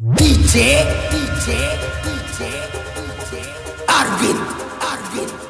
DJ, DJ, DJ, Arvin, Arvin.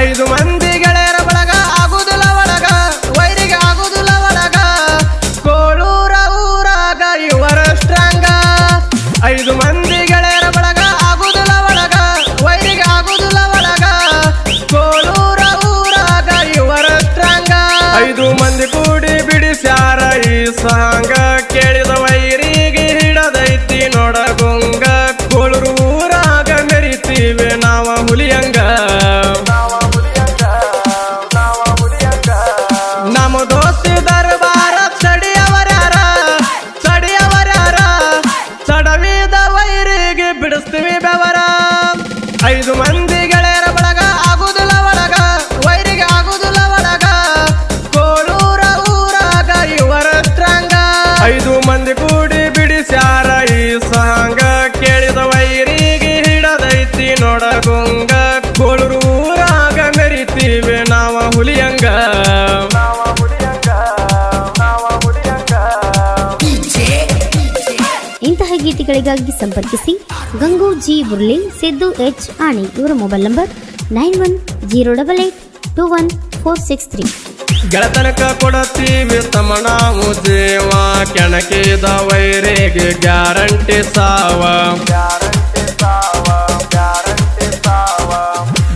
ಐದು ಮಂದಿ ಇಂತಹ ಸಂಪರ್ಕಿಸಿ ಗಂಗು ಜಿ ಬುರ್ಲಿ ಸಿದ್ದು ಎಚ್ ಆಣಿ ಇವರ mobile number nine one zero double eight two one four six three. ಗೆಳತನಕ ಕೊಡತೀವಿ ತಮ್ಮ ಜೀವ ಕೆಣಕಿದ ವೈರಿಗೆ ಗ್ಯಾರಂಟಿ ಸಾವ.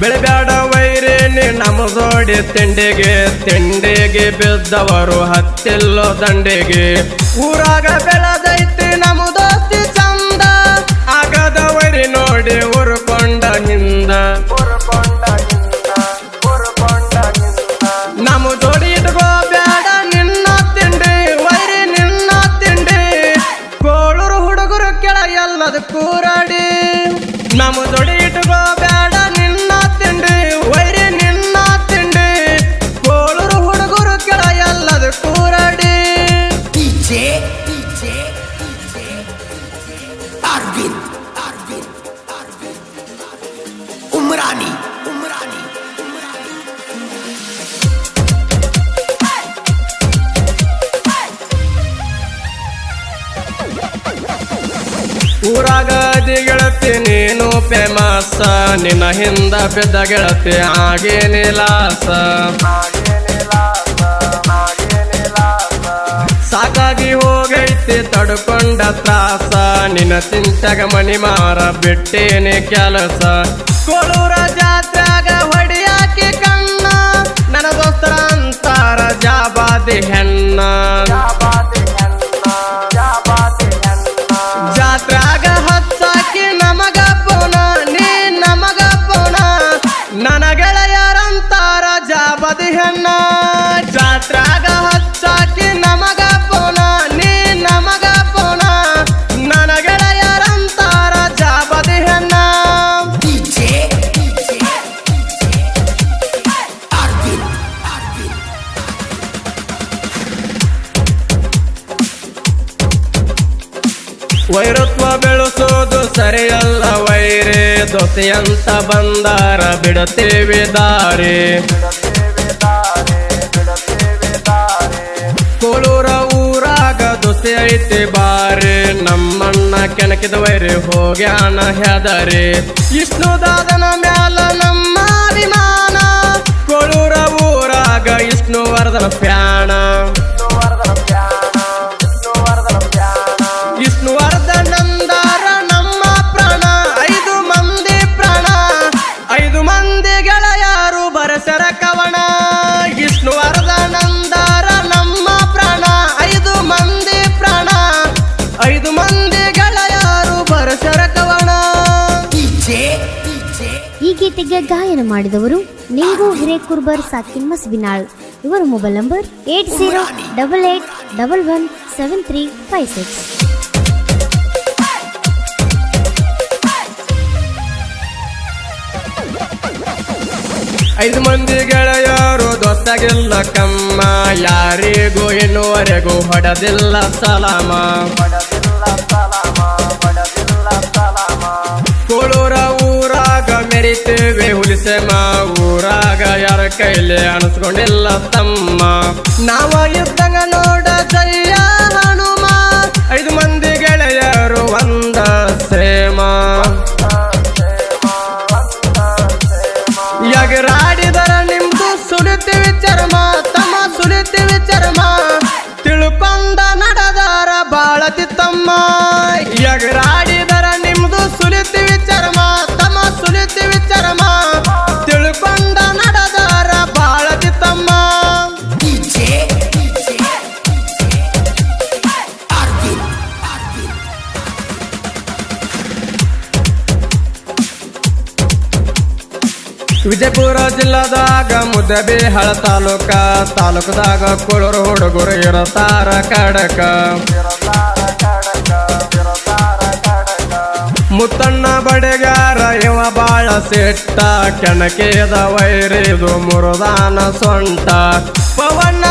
ಬೆಳೆಬ್ಯಾಡ ವೈರೇನೆ ನಮ್ಮ ಜೋಡಿ ತಿಂಡಿಗೆ ತಿಂಡಿಗೆ ಬಿದ್ದವರು ಹತ್ತಿಲ್ಲೋ ದಂಡಿಗೆ. ಊರಾಗ ಬೆಳೆದೈತಿ ವೈರಿ ಹೊರಕೊಂಡ ಹಿಂದ ನಮ್ಮ ಜೋಡಿ ಇಟ್ಕೋ ಬೇಡ ನಿನ್ನ ತಿಂಡಿ ವೈರಿ ನಿನ್ನ ತಿಂಡಿ. ಕೋಳೂರು ಹುಡುಗರು ಕೆಳ ಎಲ್ಲದ ಕೂರಾಡಿ. ನಮ್ಮ ಜೋಡಿ ಗೆಳತಿ, ನೀನು ಫೇಮಸ್ ನಿನ್ನ ಹಿಂದ ಬಿದ್ದ ಗೆಳತಿ ಆಗೇನಿಲಾಸ ಸಾಕಾಗಿ ಹೋಗೈತಿ, ತಡ್ಕೊಂಡ ತ್ರಾಸ. ನಿನ್ನ ಚಿಂತೆಗ ಮಣಿ ಮಾರ ಬಿಟ್ಟೇನೆ ಕೆಲಸ. ಕೊಳು ಜಾತ್ರಾಗ ವೈರತ್ವ ಬೆಳೆಸೋದು ಸರಿಯಲ್ಲ ವೈರೇ. ದೊಸೆಯಂತ ಬಂದಾರ ಬಿಡತೇವೆ ದಾರಿ. ಕೋಲೂರ ಊರಾಗ ದೊಸೆ ಐತೆ ಬಾರಿ. ನಮ್ಮಣ್ಣ ಕೆಣಕಿದ ವೈರಿ ಹೋಗ್ಯಾನ ಹೆದರಿ. ವಿಷ್ಣುದಾದನ ಮ್ಯಾಲ ನಮ್ಮ ಅಭಿಮಾನ. ಕೋಳೂರ ಊರಾಗ ವಿಷ್ಣುವರ್ಧನ ಪ್ಯಾಣ. ಗೀತೆಗೆ ಗಾಯನ ಮಾಡಿದವರು ನಿಂಗು ಹಿರೇಕುರ್ಬರ್ ಸಾಕಿನ್ ಮಸ್ಬಿನಾಳ್. ಇವರ mobile number eight zero double eight double one seven three five six. ಐದು ಮಂದಿ ಗೆಳೆಯರು ದೊಸ್ತಗಿಲ್ಲ ಕಮ್ಮ. ಯಾರಿಗೂ ಇನ್ನುವರೆಗೂ ಹೊಡೆದಿಲ್ಲ ಸಲಾಮ. ಊರಾಗ ಹುಲಿಸೆ ಊರಾಗ ಯಾರ ಕೈಲಿ ಅನಿಸ್ಕೊಂಡಿಲ್ಲ ತಮ್ಮ. ನಾವ ಇದ್ದಂಗ ನೋಡ ವಿಜಯಪುರ ಜಿಲ್ಲಾದಾಗ ಮುದ್ದಬಿಹಾಳ ತಾಲೂಕ, ತಾಲೂಕದಾಗ ಕುಳೂರು ಹುಡುಗರು ಇರತಾರ ಕಡಕ. ಮುತ್ತಣ್ಣ ಬಡೆಗಾರ ಇವ ಬಾಳ ಸಿಟ್ಟ. ಕೆಣಕೇದ ವೈರಿದು ಮುರುದಾನ ಸೊಂಟ. ಪವನ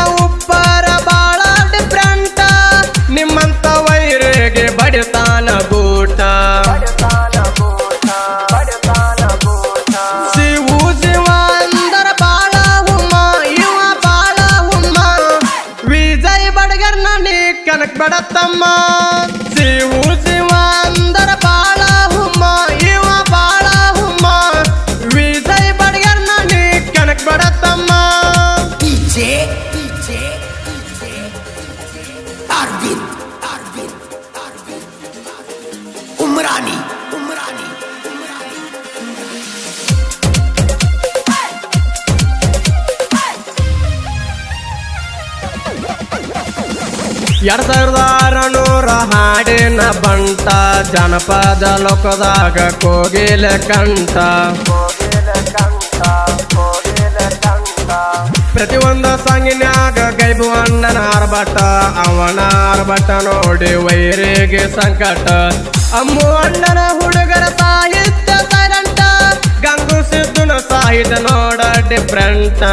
ಎರಡ್ ಸಾವಿರದ ಆರುನೂರ ಹಾಡಿನ ಬಂಟ ಜನಪದ ಲೋಕದಾಗ ಕೋಗಿಲ ಕಂಠ. ಪ್ರತಿಯೊಂದ ಸಂಗಿನ್ಯಾಗ ಗೈಬು ಅಣ್ಣನ ಆರ್ಭಟ, ಅವನ ಆರ್ಭಟ ನೋಡಿ ವೈರಿಗೆ ಸಂಕಟ. ಅಮ್ಮು ಅಣ್ಣನ ಹುಡುಗರ ಸಾಹಿತ್ಯ ಸರಂಟ ಗಂಗು ಸಿದ್ದುನ ಸಾಹಿತ್ಯ ನೋಡ ಡಿಫ್ರೆಂಟ್